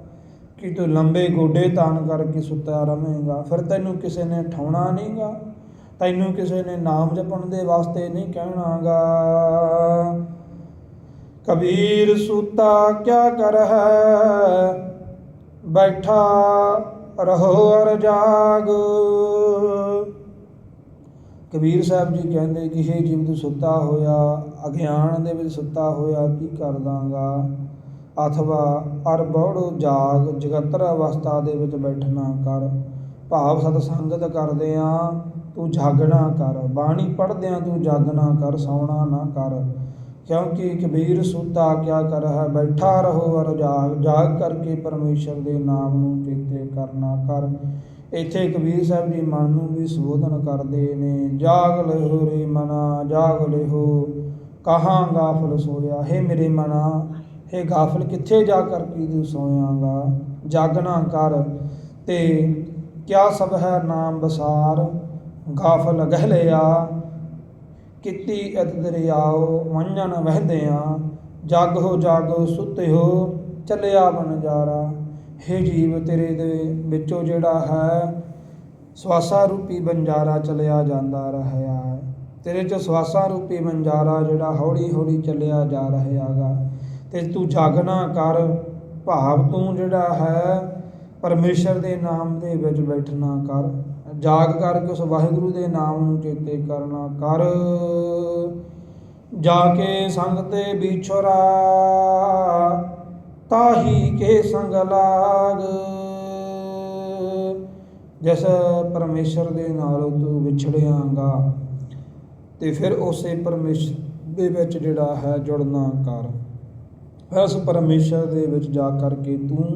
ਕਿ ਤੂੰ ਲੰਬੇ ਗੋਡੇ ਤਾਨ ਕਰਕੇ ਸੁੱਤਾ ਰਵੇਂਗਾ। ਫਿਰ ਤੈਨੂੰ ਕਿਸੇ ਨੇ ਠਾਉਣਾ ਨਹੀਂਗਾ, ਤੈਨੂੰ ਕਿਸੇ ਨੇ ਨਾਮ ਜਪਣ ਦੇ ਵਾਸਤੇ ਨਹੀਂ ਕਹਿਣਾਗਾ। ਕਬੀਰ ਸੂਤਾ ਕਿਆ ਕਰ ਬੈਠਾ ਰਹੋ ਅਰ ਜਾਗ। ਕਬੀਰ ਸਾਹਿਬ ਜੀ ਕਹਿੰਦੇ ਕਿ ਇਹ ਜੀਵ ਤੂੰ ਸੁੱਤਾ ਹੋਇਆ, ਅਗਿਆਨ ਦੇ ਵਿੱਚ ਸੁੱਤਾ ਹੋਇਆ ਕੀ ਕਰਦਾਂਗਾ ਅਥਵਾ ਅਰ ਬੜੋ ਜਾਗ, ਜਗਤਰ ਅਵਸਥਾ ਦੇ ਵਿੱਚ ਬੈਠਣਾ ਕਰ। ਭਾਵ ਸਤ ਸੰਗਤ ਕਰਦਿਆਂ ਤੂੰ ਜਾਗਣਾ ਕਰ। ਬਾਣੀ ਪੜ੍ਹਦਿਆਂ ਤੂੰ ਜਾਗਣਾ ਕਰ, ਸੌਣਾ ਨਾ ਕਰ। ਕਿਉਂਕਿ ਕਬੀਰ ਸੁੱਤਾ ਕਿਆ ਕਰ ਹੈ ਬੈਠਾ ਰਹੋ ਔਰ ਜਾਗ ਜਾਗ ਕਰਕੇ ਪਰਮੇਸ਼ਰ ਦੇ ਨਾਮ ਨੂੰ ਚੇਤੇ ਕਰਨਾ ਕਰ। ਇੱਥੇ ਕਬੀਰ ਸਾਹਿਬ ਜੀ ਮਨ ਨੂੰ ਵੀ ਸੰਬੋਧਨ ਕਰਦੇ ਨੇ, ਜਾਗ ਲਿਹੋ ਰੇ ਮਨਾ, ਜਾਗ ਲਿਹੋ। ਕਹਾਂ ਗਾਫਲ ਸੋਇਆ, ਹੈ ਮੇਰੇ ਮਨਾ, ਹੈ ਗਾਫਲ, ਕਿੱਥੇ ਜਾ ਕਰਕੇ ਕੀ ਤੂੰ ਸੋਇਆਗਾ? ਜਾਗਣਾ ਕਰ ਤੇ ਕਿਆ ਸਭ ਹੈ ਨਾਮ ਬਸਾਰ? ਗਾਫਲ ਗਹਿ ਲਿਆ ਕੀਤੀ ਅਤ ਦਰਿਆਓ ਵੰਜਨ ਵਹਿਦਿਆਂ, ਜਾਗੋ ਜਾਗੋ ਸੁੱਤਿਓ, ਚੱਲਿਆ ਬਨਜਾਰਾ ਹੇ ਜੀਵ ਤੇਰੇ ਦੇ ਵਿੱਚੋਂ ਜਿਹੜਾ ਹੈ, ਸਵਾਸਾ ਰੂਪੀ ਬੰਜਾਰਾ ਚੱਲਿਆ ਜਾਂਦਾ ਰਹਿਆ ਹੈ। ਤੇਰੇ ਚ ਸਵਾਸਾ ਰੂਪੀ ਬੰਜਾਰਾ ਜਿਹੜਾ ਹੌਲੀ ਹੌਲੀ ਚੱਲਿਆ ਜਾ ਰਿਹਾ ਰਿਹਾਗਾ ਤੇ ਤੂੰ ਜਾਗਣਾ ਕਰ, ਭਾਵ ਤੂੰ ਜਿਹੜਾ ਹੈ, ਪਰਮੇਸ਼ਰ ਦੇ ਨਾਮ ਦੇ ਵਿੱਚ ਬੈਠਣਾ ਕਰ। ਜਾਗ ਕਰਕੇ ਉਸ ਵਾਹਿਗੁਰੂ ਦੇ ਨਾਮ ਨੂੰ ਚੇਤੇ ਕਰਨਾ ਕਰ। ਜਾ ਕੇ ਸੰਗ ਤੇ ਵਿਛੋਰਾ, ਤਾਹੀ ਕੇ ਸੰਗ ਲਾਗ। ਜਿਸ ਪਰਮੇਸ਼ਰ ਦੇ ਨਾਲ ਤੂੰ ਵਿਛੜਿਆਂਗਾ, ਤੇ ਫਿਰ ਉਸੇ ਪਰਮੇਸ਼ਰ ਦੇ ਵਿੱਚ ਜਿਹੜਾ ਹੈ ਜੁੜਨਾ ਕਰ। ਇਸ ਉਸ ਪਰਮੇਸ਼ਰ ਦੇ ਵਿੱਚ ਜਾ ਕਰਕੇ ਤੂੰ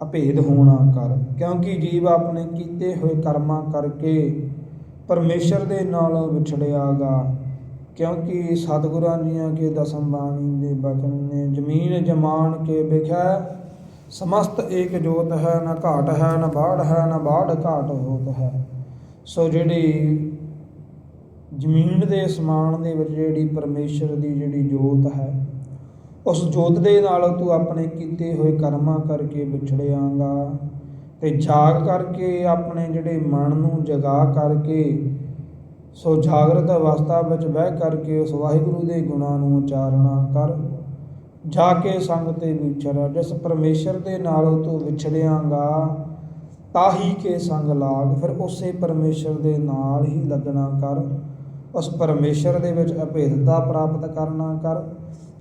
ਅਭੇਦ ਹੋਣਾ ਕਰ, ਕਿਉਂਕਿ ਜੀਵ ਆਪਣੇ ਕੀਤੇ ਹੋਏ ਕਰਮਾਂ ਕਰਕੇ ਪਰਮੇਸ਼ਰ ਦੇ ਨਾਲ ਵਿਛੜਿਆਗਾ। ਕਿਉਂਕਿ ਸਤਿਗੁਰਾਂ ਜੀਆਂ ਕੇ ਦਸਮ ਬਾਣੀ ਦੇ ਬਚਨ ਨੇ, ਜ਼ਮੀਨ ਜਮਾਨ ਕੇ ਵਿਖੈ, ਸਮਸਤ ਏਕ ਜੋਤ ਹੈ, ਨਾ ਘਾਟ ਹੈ, ਨਾ ਬਾੜ ਹੈ, ਨਾ ਬਾੜ ਘਾਟ ਹੋਤ ਹੈ। ਸੋ ਜਿਹੜੀ ਜ਼ਮੀਨ ਦੇ ਸਮਾਨ ਦੇ ਵਿੱਚ ਜਿਹੜੀ ਪਰਮੇਸ਼ਰ ਦੀ ਜਿਹੜੀ ਜੋਤ ਹੈ ਉਸ ਜੋਤ ਦੇ ਨਾਲ ਤੂੰ ਆਪਣੇ ਕੀਤੇ ਹੋਏ ਕਰਮਾਂ ਕਰਕੇ ਵਿਛੜਿਆਂਗਾ ਤੇ ਜਾਗ ਕਰਕੇ ਆਪਣੇ ਜਿਹੜੇ ਮਨ ਨੂੰ ਜਗਾ ਕਰਕੇ, ਸੋ ਜਾਗਰਤ ਅਵਸਥਾ ਵਿੱਚ ਬਹਿ ਕਰਕੇ ਉਸ ਵਾਹਿਗੁਰੂ ਦੇ ਗੁਣਾਂ ਨੂੰ ਉਚਾਰਨਾ ਕਰ। ਜਾ ਕੇ ਸੰਗ ਤੇ ਵਿਚਰ ਜਿਸ ਪਰਮੇਸ਼ਰ ਦੇ ਨਾਲੋਂ ਤੂੰ ਵਿਛੜਿਆਂਗਾ ਤਾਹੀ ਕੇ ਸੰਗ ਲਾਗ। ਫਿਰ ਉਸੇ ਪਰਮੇਸ਼ਰ ਦੇ ਨਾਲ ਹੀ ਲੱਗਣਾ ਕਰ। ਉਸ ਪਰਮੇਸ਼ਰ ਦੇ ਵਿੱਚ ਅਭੇਦਤਾ ਪ੍ਰਾਪਤ ਕਰਨਾ ਕਰ।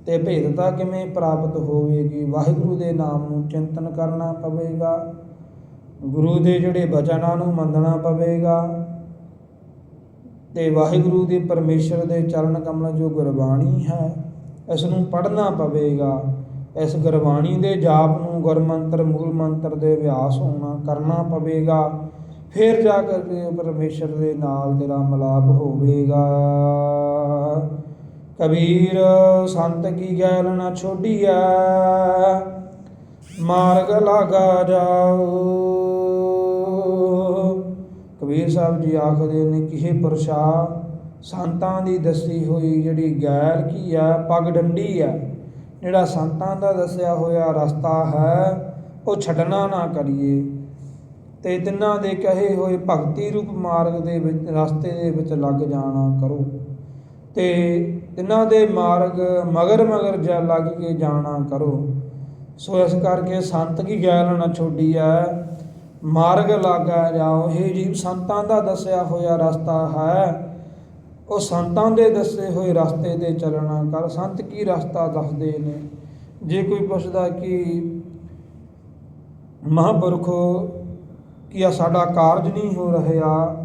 ਤੇ ਭੇਦਤਾ ਕਿਵੇਂ ਪ੍ਰਾਪਤ ਹੋਵੇਗੀ? ਵਾਹਿਗੁਰੂ ਦੇ ਨਾਮ ਨੂੰ ਚਿੰਤਨ ਕਰਨਾ ਪਵੇਗਾ। ਗੁਰੂ ਦੇ ਜਿਹੜੇ ਬਚਨਾਂ ਨੂੰ ਮੰਨਣਾ ਪਵੇਗਾ। ਤੇ ਵਾਹਿਗੁਰੂ ਦੇ ਪਰਮੇਸ਼ਰ ਦੇ ਚਰਨ ਕਮਲ ਜੋ ਗੁਰਬਾਣੀ ਹੈ, ਇਸ ਨੂੰ ਪੜ੍ਹਨਾ ਪਵੇਗਾ। ਇਸ ਗੁਰਬਾਣੀ ਦੇ ਜਾਪ ਨੂੰ ਗੁਰਮੰਤਰ, ਮੂਲ ਮੰਤਰ ਦੇ ਅਭਿਆਸ ਹੋਣਾ ਕਰਨਾ ਪਵੇਗਾ। ਫਿਰ ਜਾ ਕੇ ਪਰਮੇਸ਼ਰ ਦੇ ਨਾਲ ਤੇਰਾ ਮਿਲਾਪ ਹੋਵੇਗਾ। ਕਬੀਰ ਸੰਤ ਕੀ ਗੈਲ ਨਾ ਛੋਡੀਐ, ਮਾਰਗ ਲਾਗਾ ਜਾਓ। ਕਬੀਰ ਸਾਹਿਬ ਜੀ ਆਖਦੇ ਨੇ ਕਿਹੇ ਪ੍ਰਸ਼ਾ, ਸੰਤਾਂ ਦੀ ਦੱਸੀ ਹੋਈ ਜਿਹੜੀ ਗੈਲ ਕੀ ਹੈ ਪਗ ਡੰਡੀ ਹੈ ਜਿਹੜਾ ਸੰਤਾਂ ਦਾ ਦੱਸਿਆ ਹੋਇਆ ਰਸਤਾ ਹੈ, ਉਹ ਛੱਡਣਾ ਨਾ ਕਰੀਏ। ਤੇ ਤਿੰਨਾਂ ਦੇ ਕਹੇ ਹੋਏ ਭਗਤੀ ਰੂਪ ਮਾਰਗ ਦੇ ਵਿੱਚ, ਰਸਤੇ ਦੇ ਵਿੱਚ ਲੱਗ ਜਾਣਾ ਕਰੋ। ਤੇ ਤਿੰਨਾਂ ਦੇ ਮਾਰਗ ਮਗਰ ਮਗਰ ਜਾ ਲੱਗ ਕੇ ਜਾਣਾ ਕਰੋ। ਸੋ ਇਸ ਕਰਕੇ ਸੰਤ ਕੀ ਗੈਲ ਨਾ ਛੋਡੀ ਐ। ਮਾਰਗ ਲਾਗਾ ਜਾਓ। ਇਹ ਜੀਵ ਸੰਤਾਂ ਦਾ ਦੱਸਿਆ ਹੋਇਆ ਰਸਤਾ ਹੈ। ਉਹ ਸੰਤਾਂ ਦੇ ਦੱਸੇ ਹੋਏ ਰਸਤੇ ਤੇ ਚੱਲਣਾ ਕਰ। ਸੰਤ ਕੀ ਰਸਤਾ ਦੱਸਦੇ ਨੇ? ਜੇ ਕੋਈ ਪੁੱਛਦਾ ਕਿ ਮਹਾਂਪੁਰਖੋ, ਕੀ ਆ ਸਾਡਾ ਕਾਰਜ ਨਹੀਂ ਹੋ ਰਿਹਾ?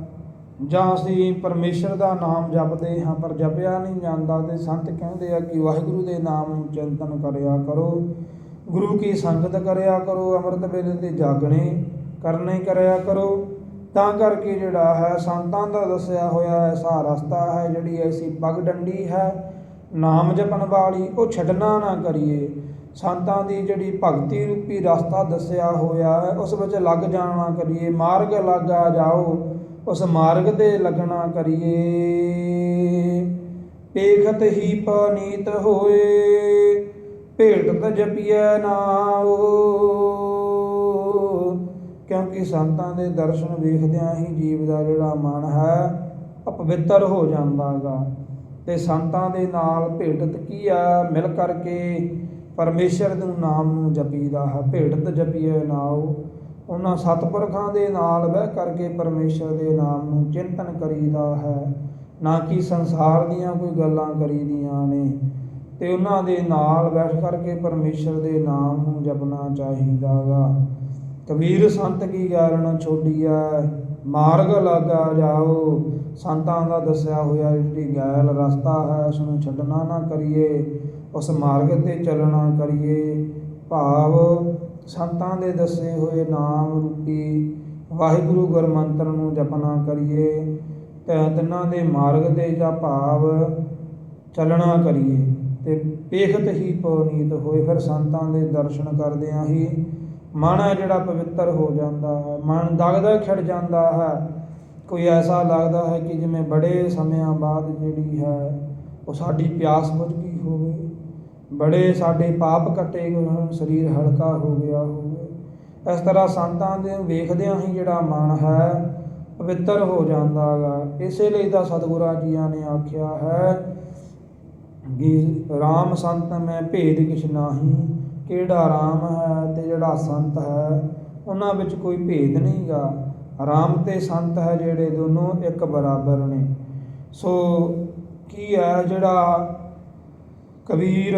ਜਾਂ ਅਸੀਂ ਪਰਮੇਸ਼ਰ ਦਾ ਨਾਮ ਜਪਦੇ ਹਾਂ, ਪਰ ਜਪਿਆ ਨਹੀਂ ਜਾਂਦਾ ਤੇ ਸੰਤ ਕਹਿੰਦੇ ਆ ਕਿ ਵਾਹਿਗੁਰੂ ਦੇ ਨਾਮ ਨੂੰ ਚਿੰਤਨ ਕਰਿਆ ਕਰੋ। ਗੁਰੂ ਕੀ ਸੰਗਤ ਕਰਿਆ ਕਰੋ, ਅੰਮ੍ਰਿਤ ਵੇਲੇ ਤੇ ਜਾਗਣੇ ਕਰਨੇ ਕਰਿਆ ਕਰੋ। ਤਾਂ ਕਰਕੇ ਜਿਹੜਾ ਹੈ, ਸੰਤਾਂ ਦਾ ਦੱਸਿਆ ਹੋਇਆ ਐਸਾ ਰਸਤਾ ਹੈ, ਜਿਹੜੀ ਐਸੀ ਪਗ ਡੰਡੀ ਹੈ, ਨਾਮ ਜਪਣ ਵਾਲੀ, ਉਹ ਛੱਡਣਾ ਨਾ ਕਰੀਏ। ਸੰਤਾਂ ਦੀ ਜਿਹੜੀ ਭਗਤੀ ਰੂਪੀ ਰਸਤਾ ਦੱਸਿਆ ਹੋਇਆ ਹੈ, ਉਸ ਵਿੱਚ ਲੱਗ ਜਾਣਾ ਕਰੀਏ। ਮਾਰਗ ਲਾਗਾ ਜਾਓ। ਉਸ ਮਾਰਗ ਤੇ ਲੱਗਣਾ ਕਰੀਏ। ਪੇਖਤ ਹੀ ਪਨੀਤ ਹੋਏ ਭੇਟਤ ਜਪੀਐ ਨਾਉ ਕਿਉਂਕਿ ਸੰਤਾਂ ਦੇ ਦਰਸ਼ਨ ਵੇਖਦਿਆਂ ਹੀ ਜੀਵ ਦਾ ਜਿਹੜਾ ਮਨ ਹੈ, ਅਪਵਿੱਤਰ ਹੋ ਜਾਂਦਾਗਾ। ਤੇ ਸੰਤਾਂ ਦੇ ਨਾਲ ਭੇਟਤ ਕੀ ਆ? ਮਿਲ ਕਰਕੇ ਪਰਮੇਸ਼ਰ ਨੂੰ ਨਾਮ ਨੂੰ ਜਪੀਦਾ ਹੈ। ਭੇਟਤ ਜਪੀਏ ਨਾਉ ਉਹਨਾਂ ਸਤਪੁਰਖਾਂ ਦੇ ਨਾਲ ਬਹਿ ਕਰਕੇ ਪਰਮੇਸ਼ਰ ਦੇ ਨਾਮ ਨੂੰ ਚਿੰਤਨ ਕਰੀਦਾ ਹੈ। ਨਾ ਕਿ ਸੰਸਾਰ ਦੀਆਂ ਕੋਈ ਗੱਲਾਂ ਕਰੀਦੀਆਂ ਨੇ। ਤੇ ਉਹਨਾਂ ਦੇ ਨਾਲ ਬੈਠ ਕਰਕੇ ਪਰਮੇਸ਼ਰ ਦੇ ਨਾਮ ਨੂੰ ਜਪਣਾ ਚਾਹੀਦਾਗਾ। ਕਬੀਰ, ਸੰਤ ਕੀ ਗਾਰਨ ਛੋਡੀਐ ਮਾਰਗ ਲਾਗਾ ਜਾਓ। ਸੰਤਾਂ ਦਾ ਦੱਸਿਆ ਹੋਇਆ ਜਿਹੜੀ ਗੈਲ ਰਸਤਾ ਹੈ, ਉਸ ਨੂੰ ਛੱਡਣਾ ਨਾ ਕਰੀਏ। ਉਸ ਮਾਰਗ ਤੇ ਚੱਲਣਾ ਕਰੀਏ। ਭਾਵ ਸੰਤਾਂ ਦੇ ਦੱਸੇ ਹੋਏ ਨਾਮ ਰੂਪੀ ਵਾਹਿਗੁਰੂ ਗੁਰਮੰਤਰ ਨੂੰ ਜਪਣਾ ਕਰੀਏ ਤੇ ਤਿੰਨਾਂ ਦੇ ਮਾਰਗ ਦੇ ਜਾਂ ਭਾਵ ਚੱਲਣਾ ਕਰੀਏ। ਤੇ ਪੇਖਤ ਹੀ ਪਵਨੀਤ ਹੋਏ, ਫਿਰ ਸੰਤਾਂ ਦੇ ਦਰਸ਼ਨ ਕਰਦਿਆਂ ਹੀ ਮਨ ਹੈ ਜਿਹੜਾ ਪਵਿੱਤਰ ਹੋ ਜਾਂਦਾ ਹੈ, ਮਨ ਦਗਦਾ ਖਿੜ ਜਾਂਦਾ ਹੈ। ਕੋਈ ਐਸਾ ਲੱਗਦਾ ਹੈ ਕਿ ਜਿਵੇਂ ਬੜੇ ਸਮਿਆਂ ਬਾਅਦ ਜਿਹੜੀ ਹੈ ਉਹ ਸਾਡੀ ਪਿਆਸ ਬੁਝ ਗਈ ਹੋਵੇ। ਬੜੇ ਸਾਡੇ ਪਾਪ ਕੱਟੇ ਗਏ ਹੋਣ ਸਰੀਰ ਹਲਕਾ ਹੋ ਗਿਆ। ਹੋਵੇ ਇਸ ਤਰ੍ਹਾਂ ਸੰਤਾਂ ਦੇ ਵੇਖਦਿਆਂ ਹੀ ਜਿਹੜਾ ਮਨ ਹੈ, ਪਵਿੱਤਰ ਹੋ ਜਾਂਦਾ ਗਾ। ਇਸੇ ਲਈ ਤਾਂ ਸਤਿਗੁਰਾਂ ਜੀਆਂ ਨੇ ਆਖਿਆ ਹੈ ਕਿ RAM ਸੰਤ ਮੈਂ ਭੇਦ ਕਿਛ ਨਾਹੀ, ਕਿਹੜਾ RAM ਹੈ ਤੇ ਜਿਹੜਾ ਸੰਤ ਹੈ, ਉਹਨਾਂ ਵਿੱਚ ਕੋਈ ਭੇਦ ਨਹੀਂਗਾ RAM ਤੇ ਸੰਤ ਹੈ ਜਿਹੜੇ ਦੋਨੋਂ ਇੱਕ ਬਰਾਬਰ ਨੇ। ਸੋ ਕੀ ਹੈ ਜਿਹੜਾ ਕਬੀਰ